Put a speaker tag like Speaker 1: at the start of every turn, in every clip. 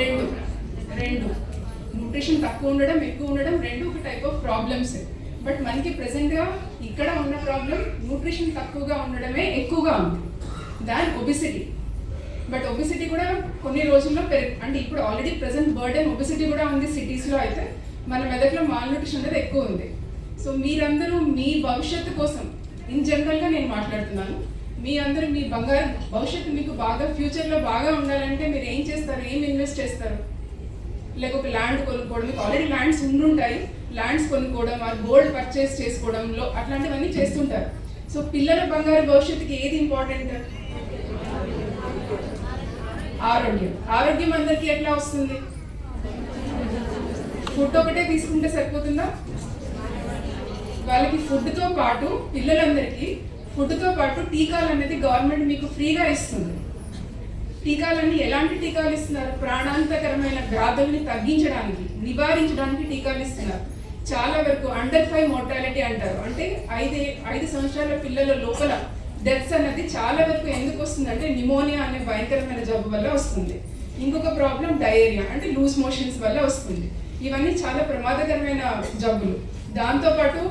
Speaker 1: రెండు. రెండు. న్యూట్రిషన్ తక్కువ ఉండడం ఎక్కువ ఉండడం రెండు ఒక టైప్ ఆఫ్ ప్రాబ్లమ్స్ బట్ మనకి ప్రెసెంట్గా ఇక్కడ ఉన్న ప్రాబ్లం న్యూట్రిషన్ తక్కువగా ఉండడమే ఎక్కువగా ఉంది. దాని ఒబిసిటీ బట్ ఒబిసిటీ కూడా కొన్ని రోజుల్లో పెరుగు అంటే ఇప్పుడు ఆల్రెడీ ప్రెసెంట్ బర్డెన్ ఒబిసిటీ కూడా ఉంది సిటీస్లో అయితే. మన మెదక్లో మాల్ న్యూట్రిషన్ అనేది ఎక్కువ ఉంది. సో మీరందరూ మీ భవిష్యత్తు కోసం ఇన్ జనరల్గా నేను మాట్లాడుతున్నాను. మీ అందరూ మీ బంగారు భవిష్యత్తు మీకు బాగా ఫ్యూచర్లో బాగా ఉండాలంటే మీరు ఏం చేస్తారు? ఏం ఇన్వెస్ట్ చేస్తారు? లేక ఒక ల్యాండ్ కొనుక్కోవడం మీకు ఆల్రెడీ ల్యాండ్స్ ఉండుంటాయి. ల్యాండ్స్ కొనుక్కోవడం ఆ గోల్డ్ పర్చేస్ చేసుకోవడంలో అట్లాంటివన్నీ చేస్తుంటారు. సో పిల్లల బంగారు భవిష్యత్తుకి ఏది ఇంపార్టెంట్ ఆరోగ్యం. ఆరోగ్యం అందరికీ ఎట్లా వస్తుంది? ఫుడ్ ఒకటే తీసుకుంటే సరిపోతుందా? వాళ్ళకి ఫుడ్తో పాటు పిల్లలందరికీ ఫుడ్తో పాటు టీకాలు అనేది గవర్నమెంట్ మీకు ఫ్రీగా ఇస్తుంది. టీకాలన్నీ ఎలాంటి టీకాలు ఇస్తున్నారు? ప్రాణాంతకరమైన వ్యాధుల్ని తగ్గించడానికి నివారించడానికి టీకాలు ఇస్తున్నారు. చాలా వరకు అండర్ ఫైవ్ మోర్టాలిటీ అంటారు. అంటే ఐదు ఐదు సంవత్సరాల పిల్లల లోపల డెత్స్ అనేది చాలా వరకు ఎందుకు వస్తుంది అంటే నిమోనియా అనే భయంకరమైన జబ్బు వల్ల వస్తుంది. ఇంకొక ప్రాబ్లం డయేరియా అంటే లూజ్ మోషన్స్ వల్ల వస్తుంది. ఇవన్నీ చాలా ప్రమాదకరమైన జబ్బులు. దాంతోపాటు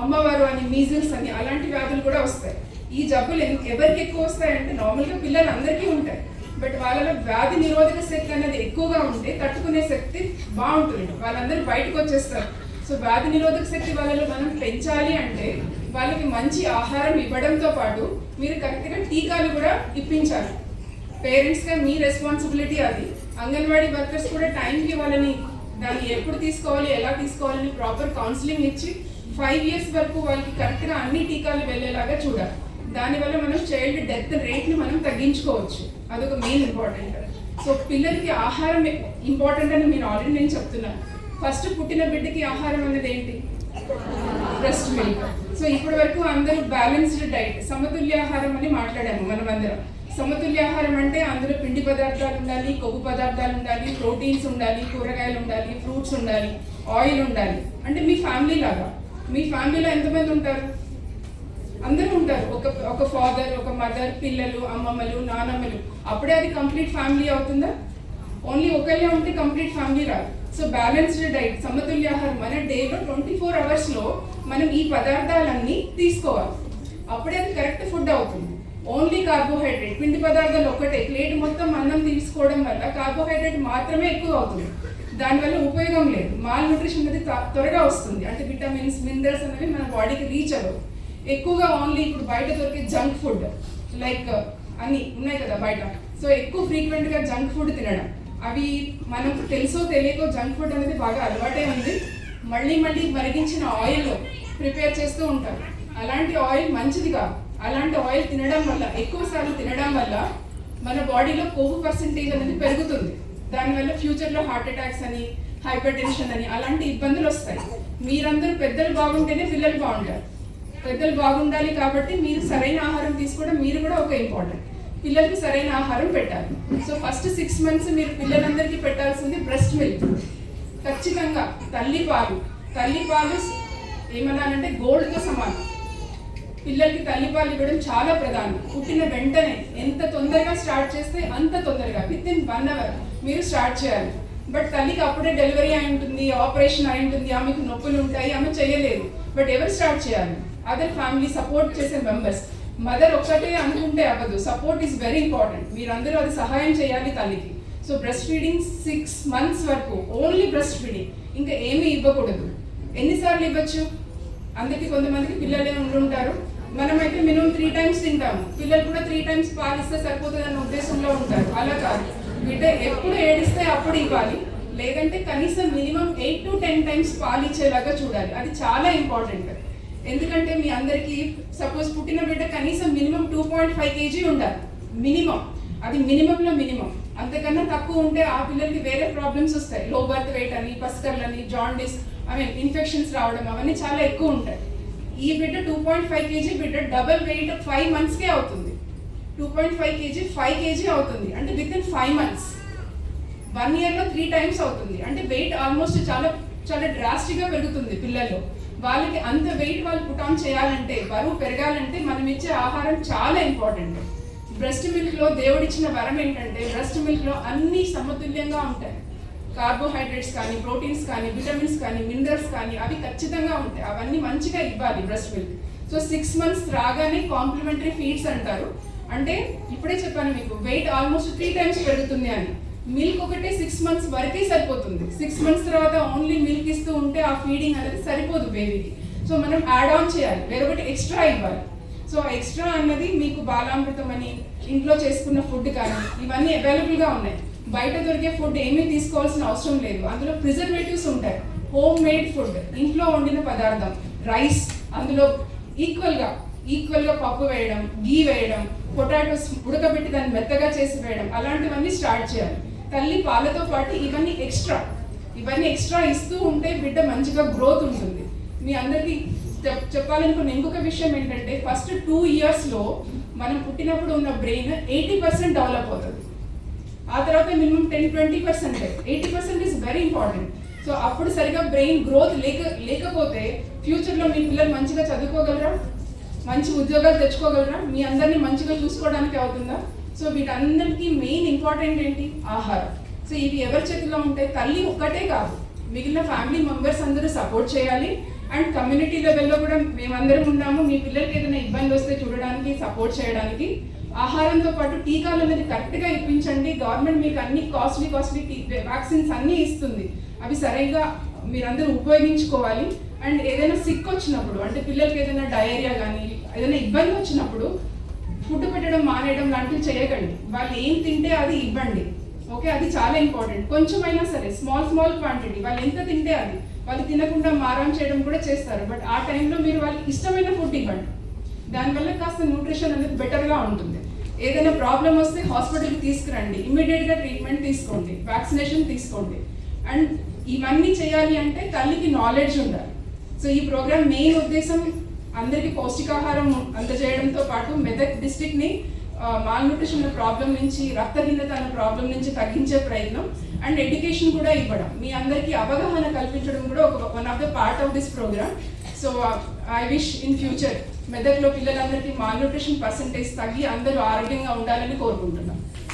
Speaker 1: అమ్మవారు అని మీజిల్స్ అని అలాంటి వ్యాధులు కూడా వస్తాయి. ఈ జబ్బులు ఎవరికి ఎక్కువ వస్తాయంటే నార్మల్గా పిల్లలు అందరికీ ఉంటాయి. బట్ వాళ్ళలో వ్యాధి నిరోధక శక్తి అనేది ఎక్కువగా ఉంటే తట్టుకునే శక్తి బాగుంటుంది. వాళ్ళందరూ బయటకు వచ్చేస్తారు. సో వ్యాధి నిరోధక శక్తి వాళ్ళలో మనం పెంచాలి అంటే వాళ్ళకి మంచి ఆహారం ఇవ్వడంతో పాటు మీరు కరెక్ట్గా టీకాలు కూడా ఇప్పించాలి. పేరెంట్స్గా మీ రెస్పాన్సిబిలిటీ అది. అంగన్వాడీ వర్కర్స్ కూడా టైంకి వాళ్ళని దాన్ని ఎప్పుడు తీసుకోవాలి ఎలా తీసుకోవాలని ప్రాపర్ కౌన్సిలింగ్ ఇచ్చి ఫైవ్ ఇయర్స్ వరకు వాళ్ళకి కరెక్ట్గా అన్ని టీకాలు వెళ్ళేలాగా చూడాలి. దానివల్ల మనం చైల్డ్ డెత్ రేట్ని మనం తగ్గించుకోవచ్చు. అదొక మెయిన్ ఇంపార్టెంట్ సో పిల్లలకి ఆహారం ఇంపార్టెంట్ అని నేను ఆల్రెడీ నేను చెప్తున్నాను ఫస్ట్ పుట్టిన బిడ్డకి ఆహారం అనేది ఏంటి? బ్రెస్ట్ మిల్క్ సో ఇప్పటి వరకు అందరూ బ్యాలెన్స్డ్ డైట్ సమతుల్య ఆహారం అని మాట్లాడాము మనం అందరం. సమతుల్య ఆహారం అంటే అందులో పిండి పదార్థాలు ఉండాలి కొవ్వు పదార్థాలు ఉండాలి ప్రోటీన్స్ ఉండాలి కూరగాయలు ఉండాలి ఫ్రూట్స్ ఉండాలి ఆయిల్ ఉండాలి. అంటే మీ ఫ్యామిలీ లాగా. మీ ఫ్యామిలీలో ఎంతమంది ఉంటారు? అందరూ ఉంటారు. ఒక ఒక ఫాదర్ ఒక మదర్ పిల్లలు అమ్మమ్మలు నానమ్మలు. అప్పుడే అది కంప్లీట్ ఫ్యామిలీ అవుతుందా? ఓన్లీ ఒకళ్ళే ఉంటే కంప్లీట్ ఫ్యామిలీ రాదు. సో బ్యాలెన్స్డ్ డైట్ సమతుల్యాహారం మన డేలో ట్వంటీ ఫోర్ అవర్స్లో మనం ఈ పదార్థాలన్నీ తీసుకోవాలి. అప్పుడే అది కరెక్ట్ ఫుడ్ అవుతుంది. ఓన్లీ కార్బోహైడ్రేట్ పిండి పదార్థాలు ఒకటే. ప్లేట్ మొత్తం అన్నం తీసుకోవడం వల్ల కార్బోహైడ్రేట్ మాత్రమే ఎక్కువ అవుతుంది. దానివల్ల ఉపయోగం లేదు. మాల్ న్యూట్రిషన్ అనేది త్వరగా వస్తుంది. అంటే విటమిన్స్ మినరల్స్ అనేవి మన బాడీకి రీచ్ అవ్వవు. ఎక్కువగా ఓన్లీ ఇప్పుడు బయట దొరికే జంక్ ఫుడ్ లైక్ అన్ని ఉన్నాయి కదా బయట. సో ఎక్కువ ఫ్రీక్వెంట్గా జంక్ ఫుడ్ తినడం. అవి మనకు తెలుసో తెలియకో జంక్ ఫుడ్ అనేది బాగా అలవాటే ఉంది. మళ్ళీ మళ్ళీ మరిగించిన ఆయిల్ ప్రిపేర్ చేస్తూ ఉంటారు అలాంటి ఆయిల్ మంచిది కాదు. అలాంటి ఆయిల్ తినడం వల్ల ఎక్కువ సార్లు తినడం వల్ల మన బాడీలో కొవ్వు పర్సంటేజ్ అనేది పెరుగుతుంది. దానివల్ల ఫ్యూచర్లో హార్ట్ అటాక్స్ అని హైపర్ టెన్షన్ అని అలాంటి ఇబ్బందులు వస్తాయి. మీరందరూ పెద్దలు బాగుంటేనే పిల్లలు బాగుంటారు. పెద్దలు బాగుండాలి కాబట్టి మీరు సరైన ఆహారం తీసుకోవడం మీరు కూడా ఒక ఇంపార్టెంట్ పిల్లలకి సరైన ఆహారం పెట్టాలి. సో ఫస్ట్ సిక్స్ మంత్స్ మీరు పిల్లలందరికీ పెట్టాల్సింది బ్రెస్ట్ మిల్క్ ఖచ్చితంగా తల్లి పాలు. తల్లి పాలు ఏమన్నానంటే గోల్డ్తో సమానం. పిల్లలకి తల్లిపాలు ఇవ్వడం చాలా ప్రధానం. పుట్టిన వెంటనే ఎంత తొందరగా స్టార్ట్ చేస్తే అంత తొందరగా విత్ ఇన్ వన్ అవర్ మీరు స్టార్ట్ చేయాలి. బట్ తల్లికి అప్పుడే డెలివరీ అయి ఉంటుంది ఆపరేషన్ అయి ఉంటుంది ఆమెకు నొప్పులు ఉంటాయి ఆమె చేయలేదు బట్ ఎవరు స్టార్ట్ చేయాలి? అదర్ ఫ్యామిలీ సపోర్ట్ చేసే మెంబర్స్ మదర్ ఒక్కటే అనుకుంటే అవ్వదు. సపోర్ట్ ఈస్ వెరీ ఇంపార్టెంట్ మీరందరూ అది సహాయం చేయాలి తల్లికి. So breast feeding six months వరకు ఓన్లీ బ్రెస్ట్ ఫీడింగ్ ఇంకా ఏమీ ఇవ్వకూడదు. ఎన్నిసార్లు ఇవ్వచ్చు? అందరికీ కొంతమందికి పిల్లలే ఉండుంటారు. మనమైతే మినిమం త్రీ టైమ్స్ తింటాము. పిల్లలు కూడా త్రీ టైమ్స్ పాలిస్తే సరిపోతుంది అన్న ఉద్దేశంలో ఉంటారు. అలా కాదు. బిడ్డ ఎప్పుడు ఏడిస్తే అప్పుడు ఇవ్వాలి. లేదంటే కనీసం minimum eight to ten times పాలు ఇచ్చేలాగా చూడాలి. అది చాలా ఇంపార్టెంట్ ఎందుకంటే మీ అందరికీ సపోజ్ పుట్టిన బిడ్డ కనీసం minimum two point five kg ఉండాలి. మినిమం. అది మినిమంలో మినిమం. అంతకన్నా తక్కువ ఉంటే ఆ పిల్లలకి వేరే ప్రాబ్లమ్స్ వస్తాయి. లో బర్త్ వెయిట్ అని పస్కర్లని జాండిస్ ఐ మీన్ ఇన్ఫెక్షన్స్ రావడం అవన్నీ చాలా ఎక్కువ ఉంటాయి. ఈ బిడ్డ టూ పాయింట్ ఫైవ్ కేజీ బిడ్డ డబల్ వెయిట్ ఫైవ్ మంత్స్కే అవుతుంది. Two point five kg five kg అవుతుంది. అంటే within five months one ఇయర్లో త్రీ టైమ్స్ అవుతుంది. అంటే వెయిట్ ఆల్మోస్ట్ చాలా చాలా డ్రాస్టిక్గా పెరుగుతుంది పిల్లల్లో. వాళ్ళకి అంత వెయిట్ వాళ్ళు పుట్ ఆన్ చేయాలంటే బరువు పెరగాలంటే మనం ఇచ్చే ఆహారం చాలా ఇంపార్టెంట్ బ్రెస్ట్ మిల్క్లో దేవుడిచ్చిన వరం ఏంటంటే బ్రెస్ట్ మిల్క్లో అన్నీ సమతుల్యంగా ఉంటాయి. కార్బోహైడ్రేట్స్ కానీ ప్రోటీన్స్ కానీ విటమిన్స్ కానీ మినరల్స్ కానీ అవి ఖచ్చితంగా ఉంటాయి. అవన్నీ మంచిగా ఇవ్వాలి breast milk. So six months రాగానే కాంప్లిమెంటరీ ఫీడ్స్ అంటారు. అంటే ఇప్పుడే చెప్పాను మీకు వెయిట్ ఆల్మోస్ట్ త్రీ టైమ్స్ పెరుగుతుంది అని. మిల్క్ ఒకటే సిక్స్ మంత్స్ వరకే సరిపోతుంది. సిక్స్ మంత్స్ తర్వాత ఓన్లీ మిల్క్ ఇస్తూ ఉంటే ఆ ఫీడింగ్ అనేది సరిపోదు బేబీకి సో మనం యాడ్ ఆన్ చేయాలి. వేరొకటి ఎక్స్ట్రా ఇవ్వాలి. సో ఎక్స్ట్రా అన్నది మీకు బాలామృతం అని ఇంట్లో చేసుకున్న ఫుడ్ కానీ ఇవన్నీ అవైలబుల్గా ఉన్నాయి. బయట దొరికే ఫుడ్ ఏమీ తీసుకోవాల్సిన అవసరం లేదు. అందులో ప్రిజర్వేటివ్స్ ఉంటాయి. హోమ్ మేడ్ ఫుడ్ ఇంట్లో వండిన పదార్థం రైస్ అందులో ఈక్వల్గా ఈక్వల్గా పప్పు వేయడం గీ వేయడం పొటాటోస్ ఉడకబెట్టి దాన్ని మెత్తగా చేసి వేయడం అలాంటివన్నీ స్టార్ట్ చేయాలి. తల్లి పాలతో పాటు ఇవన్నీ ఎక్స్ట్రా ఇవన్నీ ఎక్స్ట్రా ఇస్తూ ఉంటే బిడ్డ మంచిగా గ్రోత్ ఉంటుంది. మీ అందరికీ చెప్- చెప్పాలనుకున్న ఇంకొక విషయం ఏంటంటే ఫస్ట్ టూ ఇయర్స్లో మనం పుట్టినప్పుడు ఉన్న బ్రెయిన్ ఎయిటీ పర్సెంట్ డెవలప్ అవుతుంది. ఆ తర్వాత minimum ten twenty percent eighty percent is very important so అప్పుడు సరిగా బ్రెయిన్ గ్రోత్ లేక లేకపోతే ఫ్యూచర్లో మీ పిల్లలు మంచిగా చదువుకోగలరా? మంచి ఉద్యోగాలు తెచ్చుకోగలరా? మీ అందరినీ మంచిగా చూసుకోవడానికి అవుతుందా? సో వీటన్నిటికీ మెయిన్ ఇంపార్టెంట్ ఏంటి? ఆహారం. సో ఇవి ఎవరి చేతిలో ఉంటాయి తల్లి ఒక్కటే కాదు. మిగిలిన ఫ్యామిలీ మెంబర్స్ అందరూ సపోర్ట్ చేయాలి. అండ్ కమ్యూనిటీ లెవెల్లో కూడా మేమందరం ఉన్నాము. మీ పిల్లలకి ఏదైనా ఇబ్బంది వస్తే చూడడానికి సపోర్ట్ చేయడానికి. ఆహారంతో పాటు టీకాలు అనేది కరెక్ట్గా ఇప్పించండి. గవర్నమెంట్ మీకు అన్ని కాస్ట్లీ కాస్ట్లీ వ్యాక్సిన్స్ అన్నీ ఇస్తుంది. అవి సరిగ్గా మీరందరూ ఉపయోగించుకోవాలి. అండ్ ఏదైనా సిక్ వచ్చినప్పుడు అంటే పిల్లలకి ఏదైనా డయేరియా కానీ ఏదైనా ఇబ్బంది వచ్చినప్పుడు ఫుడ్ పెట్టడం మానేయడం లాంటివి చేయకండి. వాళ్ళు ఏం తింటే అది ఇవ్వండి. ఓకే అది చాలా ఇంపార్టెంట్ కొంచెమైనా సరే స్మాల్ స్మాల్ క్వాంటిటీ వాళ్ళు ఎంత తింటే అది. వాళ్ళు తినకుండా మారం చేయడం కూడా చేస్తారు. బట్ ఆ టైంలో మీరు వాళ్ళకి ఇష్టమైన ఫుడ్ ఇవ్వండి. దానివల్ల కాస్త న్యూట్రిషన్ అనేది బెటర్గా ఉంటుంది. ఏదైనా ప్రాబ్లం వస్తే హాస్పిటల్కి తీసుకురండి. ఇమీడియట్గా ట్రీట్మెంట్ తీసుకోండి. వ్యాక్సినేషన్ తీసుకోండి. అండ్ ఇవన్నీ చేయాలి అంటే తల్లికి నాలెడ్జ్ ఉండాలి. సో ఈ ప్రోగ్రామ్ మెయిన్ ఉద్దేశం అందరికీ పౌష్టికాహారం అందజేయడంతో పాటు మెదక్ డిస్టిక్ని మాల్ న్యూట్రిషన్ ప్రాబ్లం నుంచి రక్తహీనత అనే ప్రాబ్లం నుంచి తగ్గించే ప్రయత్నం అండ్ ఎడ్యుకేషన్ కూడా ఇవ్వడం. మీ అందరికీ అవగాహన కల్పించడం కూడా ఒక one of the part of this programme so I wish in future మెదక్లో పిల్లలందరికీ మాల్న్యూట్రిషన్ పర్సంటేజ్ తగ్గి అందరూ ఆరోగ్యంగా ఉండాలని కోరుకుంటున్నాను